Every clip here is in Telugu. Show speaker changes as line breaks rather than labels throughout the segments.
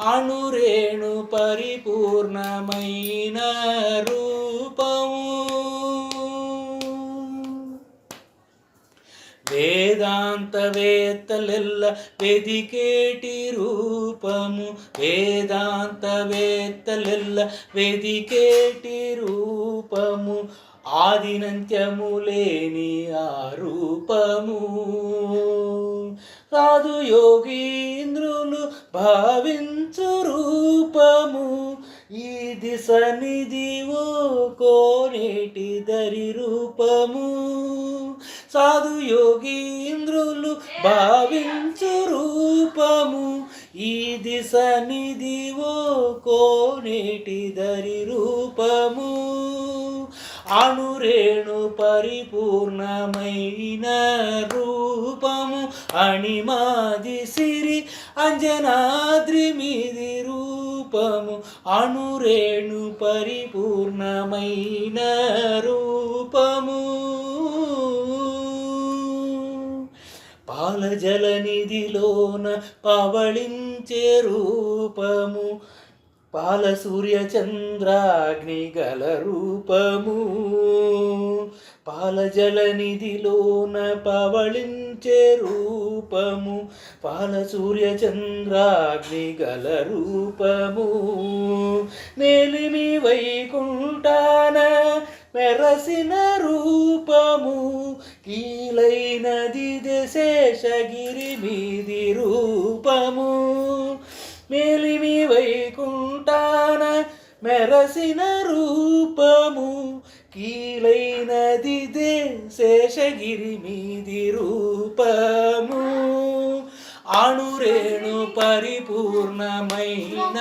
అణురేణు పరిపూర్ణమైన రూపము. వేదాంతవేత్తలెల్ల వెదికేటి రూపము. వేదాంతవేత్తలెల్ల వెదికేటి రూపము. ఆదినంత్యము లేని ఆ రూపము. సాధు యోగీంద్రులు భావించు రూపము. ఈ దిశ నిధివో కోనేటి దరి రూపము. సాధు యోగీంద్రులు భావించు రూపము. ఈ దిశ నిధివో కోనేటి దరి రూపము. అణురేణు పరిపూర్ణమైన రూపము అణిమాది సిరి అంజనాద్రి మీది రూపము అణురేణు పరిపూర్ణమైన రూపము. పాలజల నిధిలోన పవళించే రూపము పాల సూర్య చంద్రాగ్ని గల రూపము పాలజల నిధిలోన పవళించే రూపము. పాల సూర్య చంద్రాగ్ని గల రూపము నేలిమి వైకుంఠాన మెరసిన రూపము. కీలైనది దశేషగిరి మీది రూపము మెరసిన రూపము కీలైనది శేషగిరి మీది రూపము. అణురేణు పరిపూర్ణమైన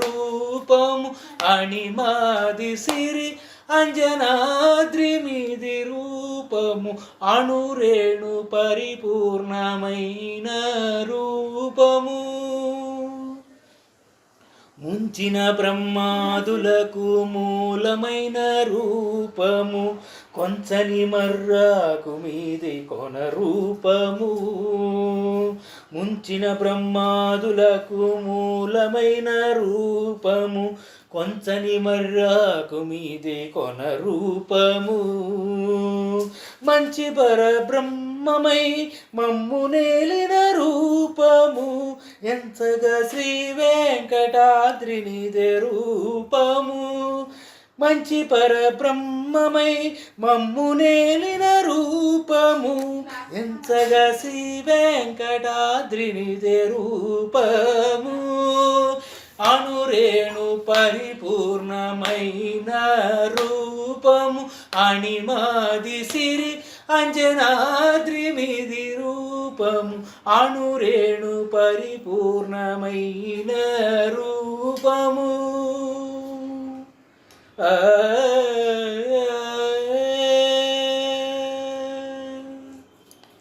రూపము అణిమాది సిరి అంజనాద్రి మీది రూపము అణురేణు పరిపూర్ణమైన రూపము. ముంచిన బ్రహ్మాదులకు మూలమైన రూపము. కొంచని మర్రాకు మీది కొన రూపము. ముంచిన బ్రహ్మాదులకు మూలమైన రూపము. కొంచని మర్రాకు మీది కొన రూపము. మంచి పర బ్రహ్మమై మమ్ము నేలిన రూపము. ఎంతగా శ్రీ వెంకటాద్రినిదే రూపము. మంచి పరబ్రహ్మమై మమ్మునేలిన మమ్ము నేలిన రూపము. ఎంతగా శ్రీ వెంకటాద్రినిదే రూపము. అణురేణు పరిపూర్ణమైన రూపము. అణిమాది సిరి అంజనాద్రి మీది రూపము అణురేణు పరిపూర్ణమైన రూపము ఆ